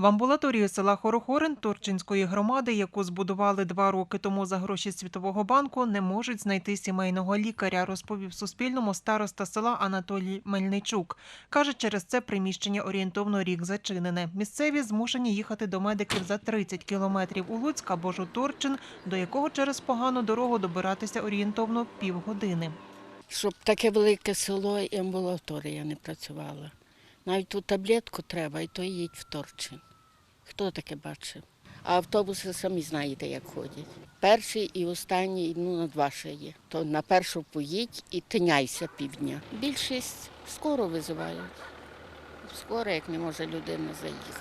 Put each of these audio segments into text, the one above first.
В амбулаторії села Хорохорин Торчинської громади, яку збудували два роки тому за гроші Світового банку, не можуть знайти сімейного лікаря, розповів Суспільному староста села Анатолій Мельничук. Каже, через це приміщення орієнтовно рік зачинене. Місцеві змушені їхати до медиків за 30 кілометрів у Луцьк або ж у Торчин, до якого через погану дорогу добиратися орієнтовно півгодини. щоб таке велике село і амбулаторія не працювала. Навіть ту таблетку треба, і то їдь в Торчин. Хто таке бачив? А автобуси самі знаєте, як ходять. Перший і останній, ну на два ще є. То на першу поїдь і тиняйся півдня. Більшість скоро визивають. Скоро, як не може людина заїхати.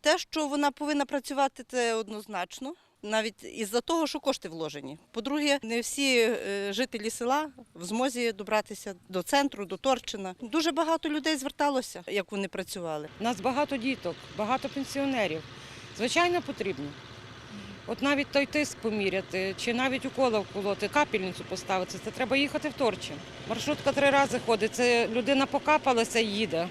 Те, що вона повинна працювати, це однозначно. Навіть із-за того, що кошти вложені. По-друге, не всі е, жителі села в змозі добратися до центру, до Торчина. Дуже багато людей зверталося, як вони працювали. У нас багато діток, багато пенсіонерів. Звичайно, потрібно. От навіть той тиск поміряти, чи навіть укола вколоти, капельницю поставити, це треба їхати в Торчин. Маршрутка три рази ходить, це людина покапалася і їде.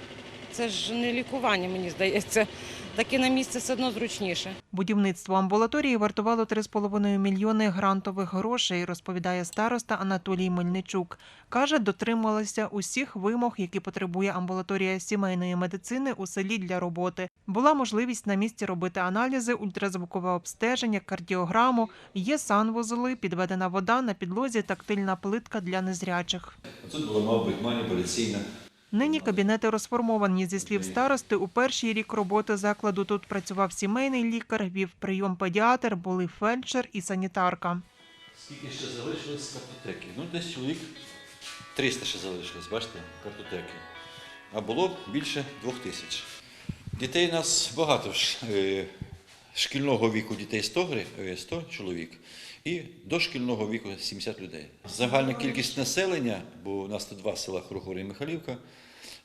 Це ж не лікування, мені здається. Таке на місце все одно зручніше. Будівництво амбулаторії вартувало 3,5 мільйони грантових грошей, розповідає староста Анатолій Мельничук. Каже, дотрималася усіх вимог, які потребує амбулаторія сімейної медицини у селі для роботи. Була можливість на місці робити аналізи, ультразвукове обстеження, кардіограму. Є санвузли, підведена вода на підлозі, тактильна плитка для незрячих. Тут була, мабуть, маніпуляційна. Нині кабінети розформовані. Зі слів старости, у перший рік роботи закладу тут працював сімейний лікар, вів прийом педіатр, були фельдшер і санітарка. Скільки ще залишилось картотеки? Ну, десь чоловік 300 ще залишилось, бачите, картотеки. А було більше двох тисяч. Дітей у нас багато е, шкільного віку дітей 100, гри- е, 100 чоловік і дошкільного віку 70 людей. Загальна кількість населення, бо у нас тут два села Хорохори і Михайлівка,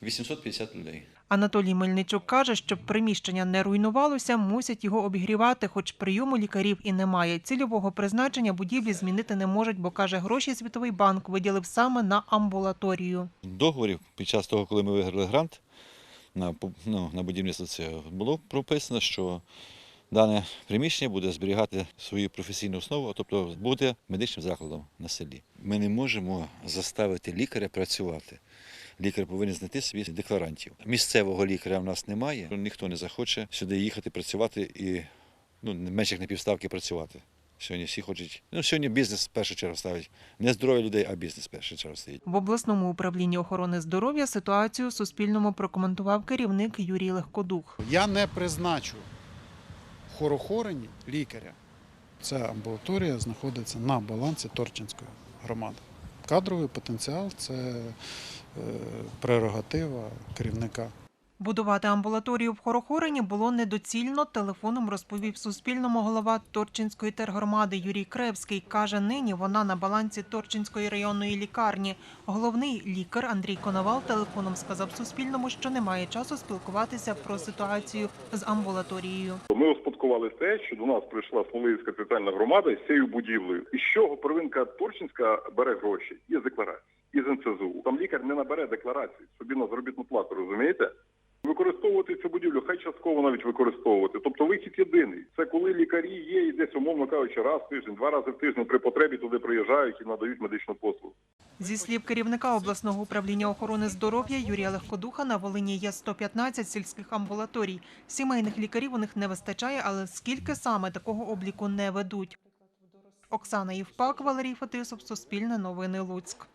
850 людей. Анатолій Мельничук каже, щоб приміщення не руйнувалося, мусять його обігрівати, хоч прийому лікарів і немає. Цільового призначення будівлі змінити не можуть, бо каже, гроші Світовий банк виділив саме на амбулаторію. договорів під час того, коли ми виграли грант на, ну, на будівництво цього, було прописано, що дане приміщення буде зберігати свою професійну основу, тобто буде медичним закладом на селі. Ми не можемо заставити лікаря працювати. Лікар повинен знайти собі декларантів. Місцевого лікаря в нас немає. Ніхто не захоче сюди їхати працювати і ну, не менше як на півставки працювати. Сьогодні всі хочуть. Ну, сьогодні бізнес в першу чергу ставить. Не здоров'я людей, а бізнес в першу чергу стоїть. В обласному управлінні охорони здоров'я ситуацію Суспільному прокоментував керівник Юрій Легкодух. Я не призначу в Хорохорині лікаря. Ця амбулаторія знаходиться на балансі Торчинської громади. Кадровий потенціал це е, прерогатива керівника. Будувати амбулаторію в Хорохорині було недоцільно. Телефоном розповів Суспільному голова Торчинської тергромади Юрій Кревський. Каже, нині вона на балансі Торчинської районної лікарні. Головний лікар Андрій Коновал телефоном сказав Суспільному, що немає часу спілкуватися про ситуацію з амбулаторією. Ми успадкували те, що до нас прийшла Смоливська територіальна громада з цією будівлею. І з чого первинка Торчинська бере гроші? Є декларації, із НСЗУ. Там лікар не набере декларації собі на заробітну плату, розумієте? Використовувати цю будівлю, хай частково навіть використовувати. Тобто вихід єдиний. Це коли лікарі є і десь, умовно кажучи, раз в тиждень, два рази в тиждень при потребі туди приїжджають і надають медичну послугу. Зі слів керівника обласного управління охорони здоров'я Юрія Легкодуха, на Волині є 115 сільських амбулаторій. Сімейних лікарів у них не вистачає, але скільки саме такого обліку не ведуть. Оксана Євпак, Валерій Фетисов, Суспільне новини Луцьк.